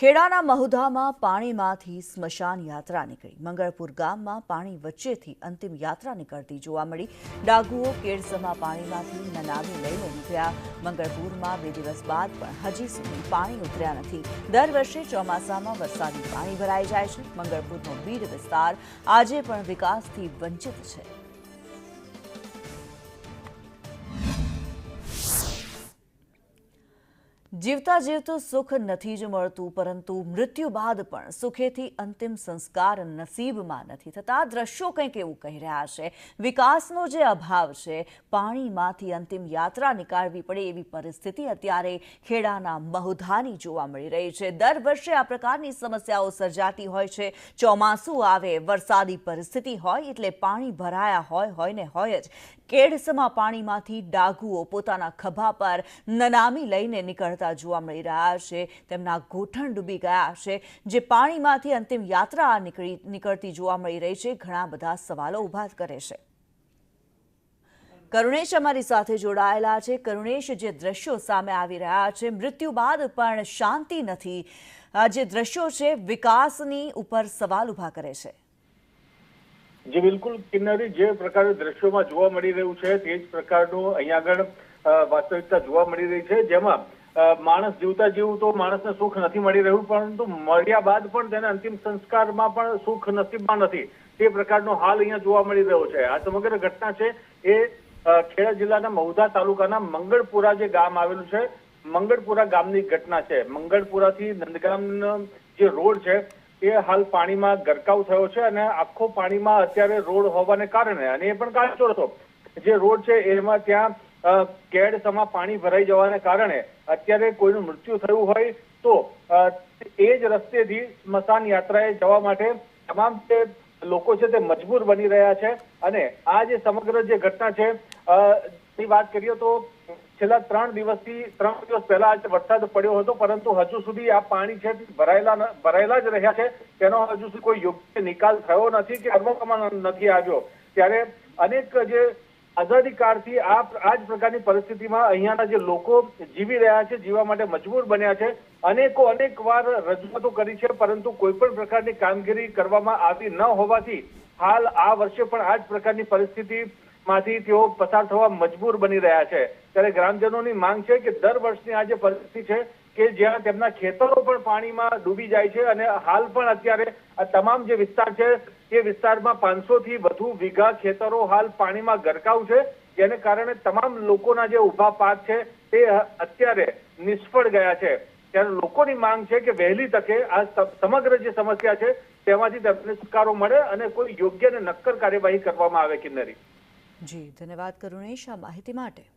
ખેડાના મહુધામાં પાણીમાંથી સ્મશાન યાત્રા નીકળી. મંગળપુર ગામમાં પાણી વચ્ચેથી અંતિમ યાત્રા નીકળતી જોવા મળી. ડાગુઓ કેડસમા પાણીમાંથી નનાવી લઈને નીકળ્યા. મંગળપુરમાં બે દિવસ બાદ પણ હજી સુધી પાણી ઉતર્યા નથી. દર વર્ષે ચોમાસામાં વરસાદી પાણી ભરાઈ જાય છે. મંગળપુરનો બીડ વિસ્તાર આજે પણ વિકાસથી વંચિત છે. જીવતા જીવતું સુખ નથી જ મળતું, પરંતુ મૃત્યુ બાદ પણ સુખેથી અંતિમ સંસ્કાર નસીબમાં નથી થતા. દ્રશ્યો કંઈક એવું કહી રહ્યા છે. વિકાસનો જે અભાવ છે, પાણીમાંથી અંતિમ યાત્રા નીકાળવી પડે એવી પરિસ્થિતિ અત્યારે ખેડાના મહુધાની જોવા મળી રહી છે. દર વર્ષે આ પ્રકારની સમસ્યાઓ સર્જાતી હોય છે. ચોમાસું આવે, વરસાદી પરિસ્થિતિ હોય, એટલે પાણી ભરાયા હોય હોય ને હોય જ. કેડસમાં પાણીમાંથી ડાઘુઓ પોતાના ખભા પર નનામી લઈને નીકળતા જોવા મળી રહ્યા છે. તેમના ગોઠણ ડૂબી ગયા છે, જે પાણીમાંથી અંતિમ યાત્રા નીકળી, નીકળતી જોવા મળી રહી છે. ઘણા બધા સવાલો ઊભા કરે છે. કરુણેશ અમારી સાથે જોડાયેલા છે. કરુણેશ, જે દ્રશ્યો સામે આવી રહ્યા છે, મૃત્યુ બાદ પણ શાંતિ નથી. જે દ્રશ્યો છે, વિકાસની ઉપર સવાલ ઊભા કરે છે. જે બિલકુલ કિન્નરી જે પ્રકારે દ્રશ્યોમાં જોવા મળી રહ્યું છે, તે જ પ્રકારનું અહીંયા આગળ વાસ્તવિકતા જોવા મળી રહી છે. જેમાં માણસ જીવતા જીવું તો માણસને સુખ નથી મળી રહ્યું, પરંતુ મર્યા બાદ પણ તેના અંતિમ સંસ્કારમાં પણ સુખ નસીબમાં નથી. તે પ્રકારનો હાલ અહીંયા જોવા મળી રહ્યો છે. આ સમગ્ર ઘટના છે એ ખેડા જિલ્લાના મહુધા તાલુકાના મંગળપુરા જે ગામ આવેલું છે, મંગળપુરા ગામની ઘટના છે. મંગળપુરાથી નંદગામ જે રોડ છે એ હાલ પાણીમાં ગરકાવ થયો છે અને આખો પાણીમાં અત્યારે રોડ હોવાને કારણે અને એ પણ કાચો હતો જે રોડ છે એમાં ત્યાં અ, કેડ સમા પાણી ભરાઈ જવાને કારણે અત્યારે કોઈનું મૃત્યુ થયું હોય તો એ જ રસ્તેથી સ્મશાન યાત્રાએ જવા માટે તમામ જે લોકો છે તે મજબૂર બની રહ્યા છે અને આ જે સમગ્ર જે ઘટના છે ની વાત કરીએ તો છેલ્લા ત્રણ દિવસથી, ત્રણ દિવસ પહેલા આજે વરસાદ પડ્યો હતો, પરંતુ હજુ સુધી આ પાણી છે ભરાયેલા ભરાયેલા જ રહ્યા છે. તેનો હજુ સુધી કોઈ યોગ્ય નિકાલ થયો નથી કે કરવામાં નથી આવ્યો. ત્યારે અનેક જે આઝાદી કાળથી આ આ જ પ્રકારની પરિસ્થિતિમાં અહીંયાના જે લોકો જીવી રહ્યા છે, જીવવા માટે મજબૂર બન્યા છે. અનેકો, અનેક વાર રજૂઆતો કરી છે, પરંતુ કોઈ પણ પ્રકારની કામગીરી કરવામાં આવી ન હોવાથી હાલ આ વર્ષે પણ આ જ પ્રકારની પરિસ્થિતિ માંથી તેઓ પસાર થવા મજબૂર બની રહ્યા છે. ત્યારે ગ્રામજનોની માંગ છે કે દર વર્ષની આ જે પરિસ્થિતિ છે કે જ્યાં તેમના ખેતરો પણ પાણીમાં ડૂબી જાય છે અને હાલ પણ અત્યારે આ તમામ જે વિસ્તાર છે તે વિસ્તારમાં પાંચસો થી વધુ વીઘા ખેતરો હાલ પાણીમાં ગરકાવ છે. જેને કારણે તમામ લોકોના જે ઊભા પાક છે તે અત્યારે નિષ્ફળ ગયા છે. ત્યારે લોકોની માંગ છે કે વહેલી તકે આ સમગ્ર જે સમસ્યા છે તેમાંથી તેમને છુટકારો મળે અને કોઈ યોગ્ય અને નક્કર કાર્યવાહી કરવામાં આવે કિન્નરી જી ધન્યવાદ કરુણેશ આ માહિતી માટે?